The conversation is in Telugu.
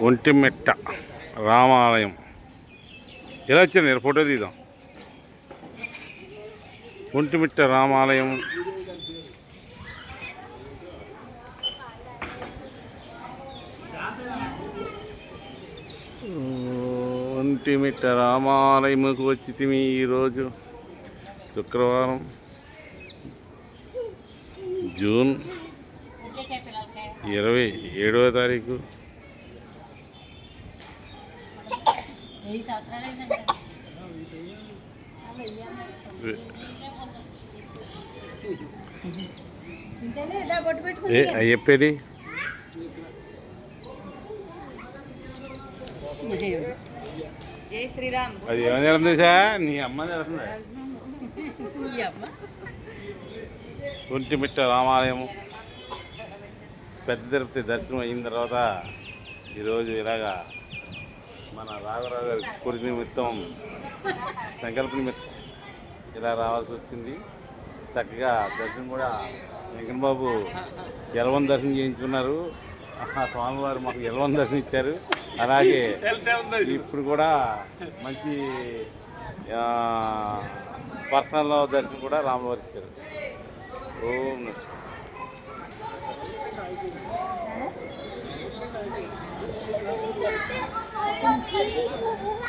ఒంటిమిట్ట రామాలయం ఎలా వచ్చాను ఫోటో తీద్దాం ఒంటిమిట్ట రామాలయం ఒంటిమిట్ట రామాలయముకు వచ్చి తిమి ఈరోజు శుక్రవారం జూన్ ఇరవై ఏడవ తారీఖు చెప్పేది? అది ఏమని జరుగుతుంది సార్ నీ అమ్మ జరుగుతుంది ఒంటిమిట్ట రామాలయము. పెద్ద తిరుపతి దర్శనం అయిన తర్వాత ఈరోజు ఇలాగా మన రాఘరావు గారి కోరిక నిమిత్తం సంకల్ప నిమిత్తం ఇలా రావాల్సి వచ్చింది. చక్కగా దర్శనం కూడా వెంకన్న బాబు ఎలవన్ దర్శనం చేయించుకున్నారు. ఆ స్వామివారు మాకు ఎలవన్ దర్శనం ఇచ్చారు. అలాగే ఇప్పుడు కూడా మంచి ఆ, పర్సనల్ దర్శనం కూడా రామవారు ఇచ్చారు. ఓం 我肯。